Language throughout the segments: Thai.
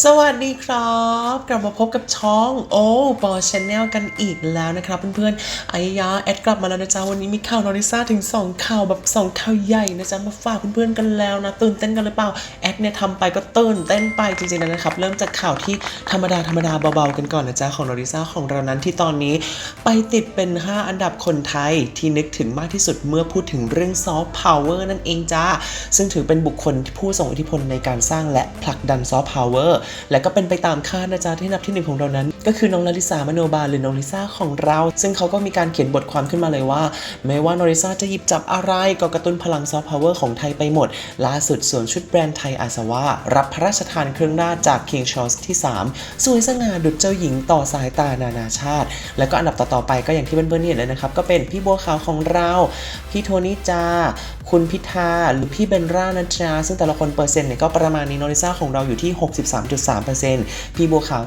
สวัสดีครับ กลับมาพบกับช่องโอ้ปอชแนลกันอีกแล้วนะครับเพื่อนๆไอ้ยาแอดกลับมาแล้วนะจ๊ะวันนี้มีข่าวนอริซ่าถึง 2 ข่าวแบบ 2 ข่าวใหญ่นะจ๊ะมาฝากเพื่อนๆกันแล้วนะตื่นเต้นกันหรือเปล่าแอดเนี่ยทำไปก็ตื่นเต้นไปจริงๆนะครับเริ่มจากข่าวที่ธรรมดาธรรมดาเบาๆกันก่อนนะจ๊ะของนอริซ่าของเรานั้นที่ตอนนี้ ไปติดเป็น 5 อันดับคนไทยที่นึกถึงมากที่สุดเมื่อพูดถึงเรื่องซอฟต์พาวเวอร์นั่นเองจ้าซึ่งถือเป็นบุคคลผู้ทรงอิทธิพลในการสร้างและผลักดันซอฟต์พาวเวอร์และก็เป็นไปตามคาดนะจ๊ะที่อันดับที่หนึ่งของเรานั้น ก็คือน้องลาลิสามโนบาลหรือน้องลิซ่าของเรา ซึ่งเขาก็มีการเขียนบทความขึ้นมาเลยว่า ไม่ว่าน้องลิซ่าจะหยิบจับอะไรก็กระตุ้นพลังซอฟต์พาวเวอร์ของไทยไปหมด ล่าสุดสวมชุดแบรนด์ไทยอาสวารับพระราชทานเครื่องราชจาก King Charles ที่ 3 สวยสง่าดุจเจ้าหญิงต่อสายตานานาชาติ แล้วก็อันดับต่อๆไปก็อย่างที่เพื่อนๆเห็นเลยนะครับก็เป็นพี่บัวขาวของเรา พี่โทนี่จา คุณพิธาหรือพี่เบนรานะจ๊ะซึ่งแต่ละคนเปอร์เซ็นต์เนี่ยก็ประมาณนี้โนริซ่าของเราอยู่ที่3.3%พี่บัวขาว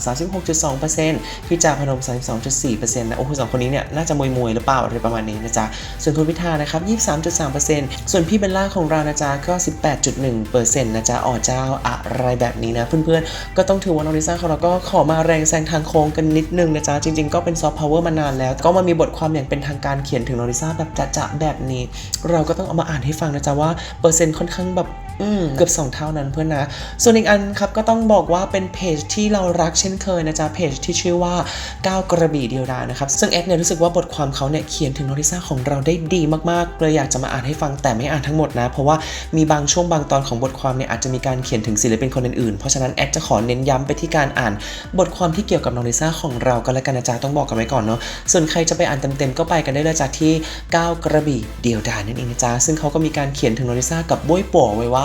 36.2%พี่จาพนม 32.4%นะโอ้โหสองคนนี้เนี่ยน่าจะมวยมวยๆหรือเปล่าอะไรประมาณนี้นะจ๊ะส่วนคุณพิธานะครับ 23.3%ส่วนพี่เบลล่าของเรานะจ๊ะก็ 18.1%นะจ๊ะอ๋อเจ้าอะไรแบบนี้นะเพื่อนๆก็ต้องถือว่าน้องลิซ่าของเราก็ขอมาแรงแซงทางโค้งกันนิดนึงนะจ๊ะจริงๆก็เป็นซอฟต์พาวเวอร์มานานแล้ว ก็มามีบทความอย่างเป็นทางการเขียนถึงน้องลิซ่าแบบจะๆแบบนี้ เราก็ต้องเอามาอ่านให้ฟังนะจ๊ะว่าเปอร์เซ็นต์ค่อนข้างแบบ เกือบ 2 เท่านั้นเพื่อนนะ ส่วนอีกอันครับก็ต้องบอกว่าเป็นเพจที่เรารักเช่นเคยนะจ๊ะเพจที่ชื่อว่าก้าวกระบี่เดียวดายนะครับ ซึ่งแอดเนี่ยรู้สึกว่าบทความเขาเนี่ยเขียนถึงโนริซ่าของเราได้ดีมากๆเลยอยากจะมาอ่านให้ฟังแต่ไม่อ่านทั้งหมดนะ เพราะว่ามีบางช่วงบางตอนของบทความเนี่ยอาจจะมีการเขียนถึงศิลปินคนอื่นๆ เพราะฉะนั้นแอดจะขอเน้นย้ำไปที่การอ่านบทความที่เกี่ยวกับโนริซ่าของเราก็แล้วกันนะจ๊ะต้องบอกกันไว้ก่อนเนาะส่วนใครจะไปอ่านเต็มๆก็ไปกันได้เลยจากที่ก้าวกระบี่เดียวดายนั่นเองนะจ๊ะซึ่งเขาก็มีการเขียนถึงโนริซากับบ้วยป๋อไว้ว่า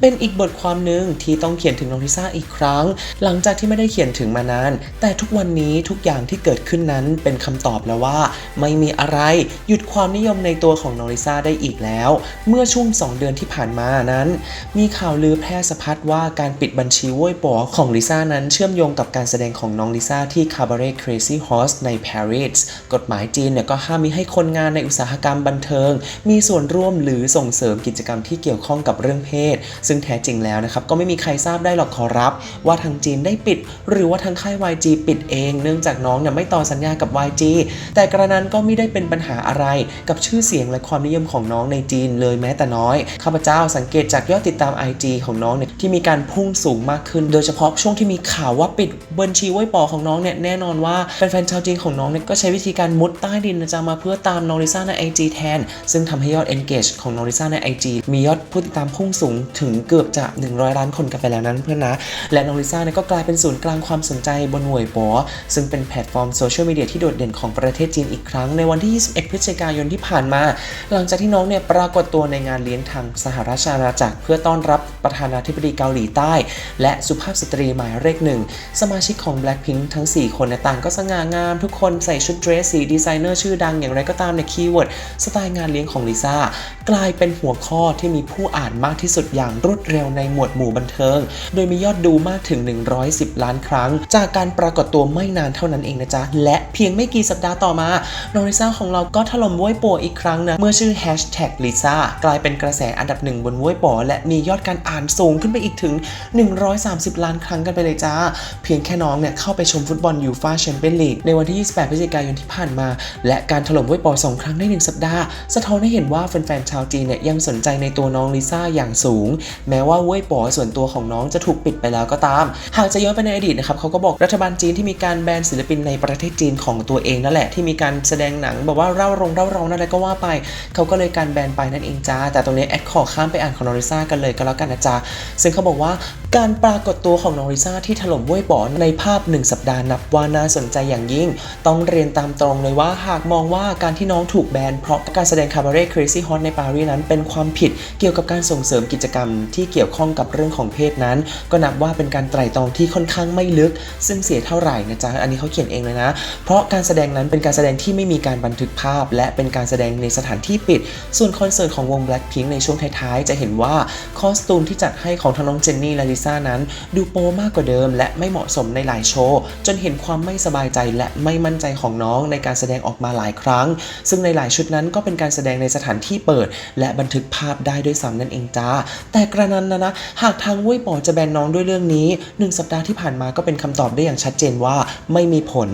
เป็นอีกบทความหนึ่งที่ต้องเขียนถึงน้องลิซ่าอีกครั้ง หลังจากที่ไม่ได้เขียนถึงมานาน แต่ทุกวันนี้ทุกอย่างที่เกิดขึ้นนั้นเป็นคำตอบแล้วว่า ไม่มีอะไรหยุดความนิยมในตัวของน้องลิซ่าได้อีกแล้ว เมื่อช่วง 2 เดือนที่ผ่านมานั้น มีข่าวลือแพร่สะพัดว่าการปิดบัญชีโว้ยป๋อของลิซ่านั้นเชื่อมโยงกับการแสดงของน้องลิซ่าที่ Cabaret Crazy Horse ในปารีสกฎหมายจีนเนี่ยก็ห้ามมิให้คนงานในอุตสาหกรรมบันเทิง มีส่วนร่วมหรือส่งเสริมกิจกรรมที่เกี่ยวข้องกับเรื่องเพศ ซึ่งแท้จริงแล้วนะครับก็ไม่มีใครทราบได้หรอกขอรับ ว่าทางจีนได้ปิด หรือว่าทางค่าย YG ปิดเอง เนื่องจากน้องเนี่ยไม่ต่อสัญญากับ YG แต่กระนั้นก็ไม่ได้เป็นปัญหาอะไร กับชื่อเสียงและความนิยมของน้องในจีนเลยแม้แต่น้อยข้าพเจ้าสังเกตจากยอดติดตาม IG ของน้องเนี่ยที่มีการพุ่งสูงมากขึ้น โดยเฉพาะช่วงที่มีข่าวว่าปิดบัญชีไว้ปอของน้องเนี่ยแน่นอนว่าแฟนๆชาวจีนของน้องเนี่ยก็ใช้วิธีการมุดใต้ดินนะจ๊ะมาเพื่อตามน้องลิซ่าใน IG แทน ซึ่งทำให้ยอด engage ของน้องลิซ่าใน IG มียอดผู้ติดตามพุ่งสูงถึงเกือบจะ 100 ล้านคนกันไปแล้วนั้นเพื่อนนะ และน้องลิซ่าเนี่ยก็กลายเป็นศูนย์กลางความสนใจบนหน่วยปอซึ่งเป็นแพลตฟอร์มโซเชียลมีเดียที่โดดเด่นของประเทศจีนอีกครั้งในวันที่ 21 พฤศจิกายนที่ผ่านมา หลังจากที่น้องเนี่ยปรากฏตัวในงานเลี้ยงทางสหราชอาณาจักรเพื่อต้อนรับประธานาธิบดีเกาหลีใต้ และสุภาพสตรีหมายเลขหนึ่งสมาชิกของ Blackpink ทั้ง 4 คนเนี่ยต่างก็สง่างาม ทุกคนใส่ชุดเดรสสีดีไซเนอร์ชื่อดังอย่างไรก็ตามในคีย์เวิร์ดสไตล์งานเลี้ยงของลิซ่ากลายเป็นหัวข้อที่มีผู้อ่านมากที่สุดุดอย่างรวดเร็วในหมวดหมู่บันเทิง โดยมียอดดูมากถึง 110 ล้านครั้ง จากการปรากฏตัวไม่นานเท่านั้นเองนะจ๊ะ และเพียงไม่กี่สัปดาห์ต่อมาน้องลิซ่าของเราก็ถล่มว้วยโปอีกครั้งนะเมื่อชื่อ hashtag Lisa กลายเป็นกระแสอันดับหนึ่งบนว้วยโปและมียอดการอ่านสูงขึ้นไปอีกถึง 130 ล้านครั้งกันไปเลยจ้า เพียงแค่น้องเนี่ยเข้าไปชมฟุตบอลยูฟ่าแชมเปี้ยนลีกในวันที่ 28 พฤศจิกายนที่ผ่านมา และการถล่มว้วยโปสองครั้งในหนึ่งสัปดาห์ สะท้อนให้เห็นว่าแฟนๆชาวจีนเนี่ยยังสนใจในตัวน้องลิซ่าอย่างสง แม้ว่าเว้ยป๋อส่วนตัวของน้องจะถูกปิดไปแล้วก็ตาม หากจะย้อนไปในอดีตนะครับเขาก็บอกรัฐบาลจีนที่มีการแบนศิลปินในประเทศจีนของตัวเองนั่นแหละที่มีการแสดงหนังแบบว่าเร่ารงเร่าร้องอะไรก็ว่าไป เขาก็เลยการแบนไปนั่นเองจ้า แต่ตรงนี้แอดขอข้ามไปอ่านของนอริซ่ากันเลยก็แล้วกันนะจ๊ะซึ่งเขาบอกว่าการปรากฏตัวของนอริซ่าที่ถล่มเว้ยป๋อในภาพหนึ่งสัปดาห์นับว่าน่าสนใจอย่างยิ่ง ต้องเรียนตามตรงเลยว่าหากมองว่าการที่น้องถูกแบนเพราะการแสดงคาบาเร่ Crazy Hot ในปารีสนั้นเป็นความผิดเกี่ยวกับการส่งเสริมกิิจกรรมที่เกี่ยวข้องกับเรื่องของเพศนั้น ก็นับว่าเป็นการไตร่ตรองที่ค่อนข้างไม่ลึก ซึ่งเสียเท่าไหร่นะจ๊ะอันนี้เขาเขียนเองเลยนะ เพราะการแสดงนั้นเป็นการแสดงที่ไม่มีการบันทึกภาพ และเป็นการแสดงในสถานที่ปิด ส่วนคอนเสิร์ตของวง Blackpink ในช่วงท้ายๆ จะเห็นว่าคอสตูมที่จัดให้ของทั้งน้องเจนนี่และลิซ่านั้น ดูโปมากกว่าเดิม และไม่เหมาะสมในหลายโชว์จนเห็นความไม่สบายใจและไม่มั่นใจของน้องในการแสดงออกมาหลายครั้ง ซึ่งในหลายชุดนั้นก็เป็นการแสดงในสถานที่เปิด และบันทึกภาพได้ด้วยซ้ำนั่นเองจ้าแต่กระนั้นนะนะ หากทางเว่ยป๋อจะแบนน้องด้วยเรื่องนี้หนึ่งสัปดาห์ที่ผ่านมาก็เป็นคำตอบได้อย่างชัดเจนว่าไม่มีผล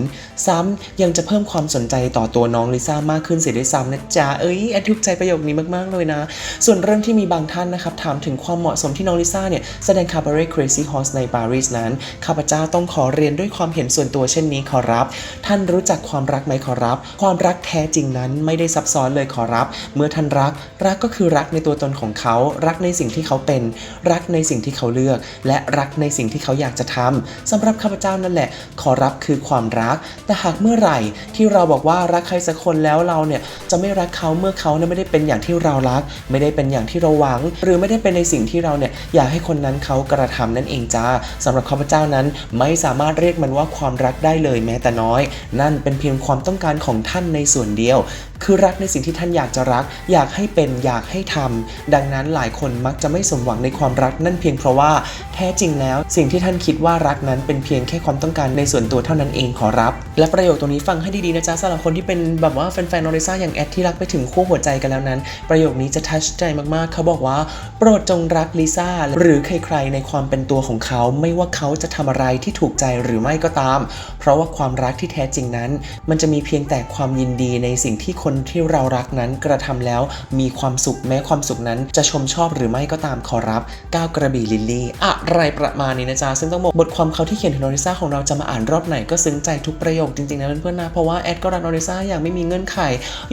ซ้ำยังจะเพิ่มความสนใจต่อตัวน้องลิซ่ามากขึ้นเสียด้วยซ้ำนะจ๊ะเอ้ยแอดทุกใจประโยคนี้มากๆเลยนะ ส่วนเรื่องที่มีบางท่านนะครับถามถึงความเหมาะสมที่น้องลิซ่าเนี่ยแสดงคาบาเร่ Crazy Horse ในปารีสนั้นข้าพเจ้าต้องขอเรียนด้วยความเห็นส่วนตัวเช่นนี้ขอรับ ท่านรู้จักความรักไหมขอรับ ความรักแท้จริงนั้นไม่ได้ซับซ้อนเลยขอรับ เมื่อท่านรักรักก็คือรักในตัวตนของเขารักในสิ่งที่เขาเป็น รักในสิ่งที่เขาเลือก และรักในสิ่งที่เขาอยากจะทำสำหรับข้าพเจ้านั่นแหละ ขอรับคือความรัก แต่หากเมื่อไหร่ที่เราบอกว่ารักใครสักคนแล้วเราเนี่ยจะไม่รักเขาเมื่อเขาเนี่ยไม่ได้เป็นอย่างที่เรารัก ไม่ได้เป็นอย่างที่เราหวัง หรือไม่ได้เป็นในสิ่งที่เราเนี่ยอยากให้คนนั้นเขากระทำนั่นเองจ้าสำหรับข้าพเจ้านั้นไม่สามารถเรียกมันว่าความรักได้เลยแม้แต่น้อย นั่นเป็นเพียงความต้องการของท่านในส่วนเดียว คือรักในสิ่งที่ท่านอยากจะรัก อยากให้เป็นอยากให้ทำดังนั้นหลายคนมักจะไม่สมหวังในความรักนั่นเพียงเพราะว่าแท้จริงแล้ว สิ่งที่ท่านคิดว่ารักนั้นเป็นเพียงแค่ความต้องการในส่วนตัวเท่านั้นเองขอรับ และประโยคตรงนี้ฟังให้ดีๆนะจ๊ะสำหรับคนที่เป็นแบบว่าแฟนๆนอริซ่าอย่างแอดที่รักไปถึงคู่หัวใจกันแล้วนั้น ประโยคนี้จะทัชใจมากๆ เขาบอกว่า โปรดจงรักลิซ่าหรือใครๆในความเป็นตัวของเขา ไม่ว่าเขาจะทำอะไรที่ถูกใจหรือไม่ก็ตามเพราะว่าความรักที่แท้จริงนั้น มันจะมีเพียงแต่ความยินดีในสิ่งที่คนที่เรารักนั้นกระทำแล้วมีความสุขแม้ความสุขนั้น จะชมชอบหรือไม่ก็ตามขอรับก้าวกระบี่ลิลลี่อะไรประมาณนี้นะจ๊ะซึ่งต้องบอกบทความเขาที่เขียนถึงนอริซ่าของเราจะมาอ่านรอบไหนก็ซึ้งใจทุกประโยคจริงๆนะเพื่อนๆนะเพราะว่าแอดก็รักนอริซ่าอย่างไม่มีเงื่อนไข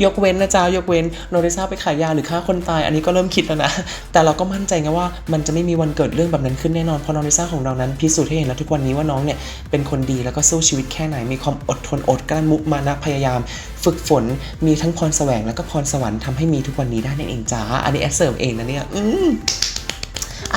ยกเว้นนะจ๊ะยกเว้นนอริซ่าไปขายยาหรือฆ่าคนตายอันนี้ก็เริ่มคิดแล้วนะแต่เราก็มั่นใจไงว่ามันจะไม่มีวันเกิดเรื่องแบบนั้นขึ้นแน่นอนเพราะนอริซ่าของเรานั้นพิสูจน์ให้เห็นแล้วทุกวันนี้ว่าน้องเนี่ยเป็นคนดีแล้วก็สู้ชีวิตแค่ไหน มีความอดทนอดกลั้นมุมานะพยายาม ฝึกฝนมีทั้งพรแสวงแล้วก็พรสวรรค์ทำให้มีทุกวันนี้ได้นั่นเองจ้าอันนี้แอดเสริมเองนะเนี่ยอืม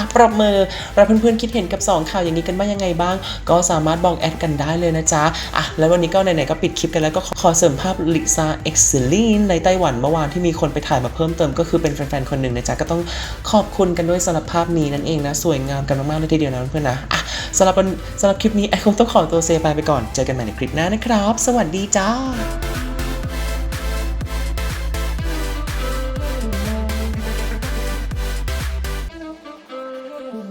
อะปรบมือเราเพื่อนๆคิดเห็นกับ 2 ข่าวอย่างนี้กันบ้างยังไงบ้าง ก็สามารถบอกแอดกันได้เลยนะจ๊ะอะแล้ววันนี้ก็ไหนๆก็ปิดคลิปกันแล้วก็ขอเสริมภาพลิซ่าเอ็กซ์ลีนในไต้หวันเมื่อวานที่มีคนไปถ่ายมาเพิ่มเติมก็คือเป็นแฟนๆคนหนึ่งนะจ๊ะก็ต้องขอบคุณกันด้วยสำหรับภาพนี้นั่นเองนะสวยงามกันมากๆเลยทีเดียวนะเพื่อนๆนะอะสำหรับสำหรับคลิปนี้แอดคงต้องขอตัวเซไปไปก่อนเจอกันใหม่ในคลิปหน้านะครับ สวัสดีจ้า